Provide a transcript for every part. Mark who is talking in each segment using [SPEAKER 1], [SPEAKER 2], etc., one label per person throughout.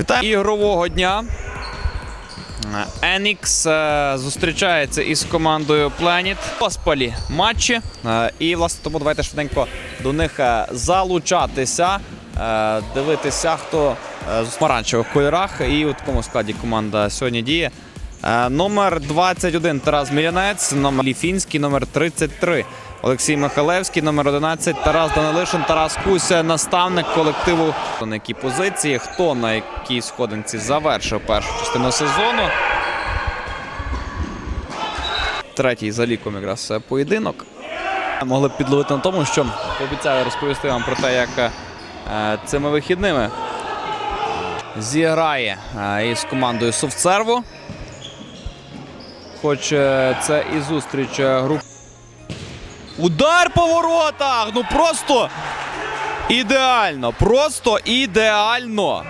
[SPEAKER 1] Вітаю ігрового дня. Енікс е, зустрічається із командою Planet. Поспалі матчі. Е, І, власне, тому давайте швиденько до них е, залучатися, дивитися, хто з помаранчевих кольорах і у такому складі команда сьогодні діє. Е, Номер 21 Тарас Мілянець, номер Ліфінський, номер 33 Олексій Михалевський, номер 11 Тарас Данилишин, Тарас Куся, наставник колективу. На якій позиції, хто на якій сходинці завершив першу частину сезону. Третій за ліком якраз е, поєдинок. Могли б підловити на тому, що пообіцяю розповісти вам про те, як е, цими вихідними зіграє із командою Софтсерву. Хоч е, це і зустріч е, груп. Удар по воротах! Ну просто ідеально! Просто ідеально!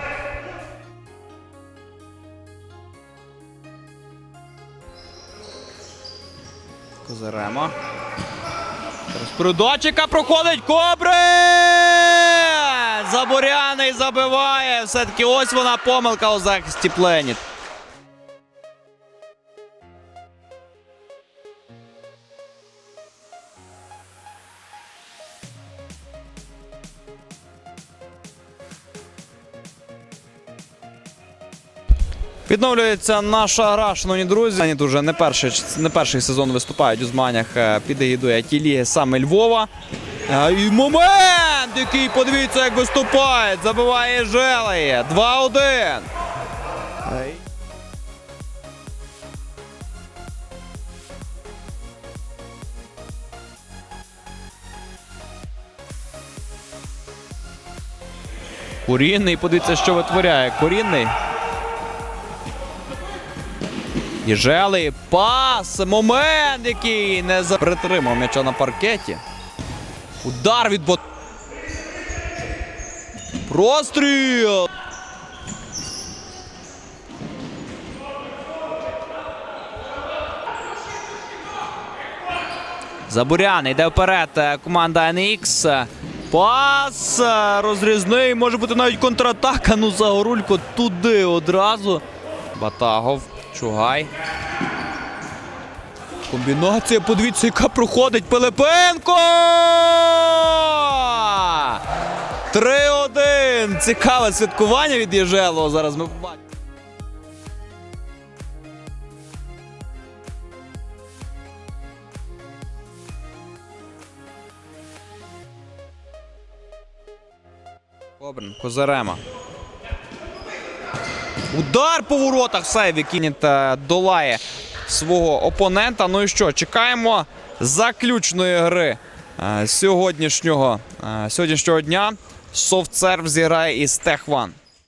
[SPEAKER 1] Козирема. Зараз передачика проходить Кобри! Заборяний забиває. Все-таки ось вона помилка у захисті Пленіт. Відновлюється наша гра, шановні друзі. Вони дуже не перший, не перший сезон виступають у змаганнях е, під егідою ліги саме Львова. Е, І момент, який подивіться, як виступає. Забиває Желеє. 2-1. Е, Корінний, подивіться, що витворяє. Корінний. Єжелий пас. Момент, який не за- притримав м'яча на паркеті. Удар від бот. Простріл. Забурян йде вперед. е, Команда NX. Пас е, розрізний. Може бути навіть контратака. Ну Загорулько туди одразу. Батагов. Чугай. Комбінація, подивіться, яка проходить Пилипенко! 3-1. Цікаве святкування від Єжелого. Зараз ми побачимо. Кобрин, Козарема. Удар по воротах сейв, Кініт долає свого опонента. Ну і що, чекаємо заключної гри е, сьогоднішнього, е, сьогоднішнього дня. Софтсерв зіграє із Техван.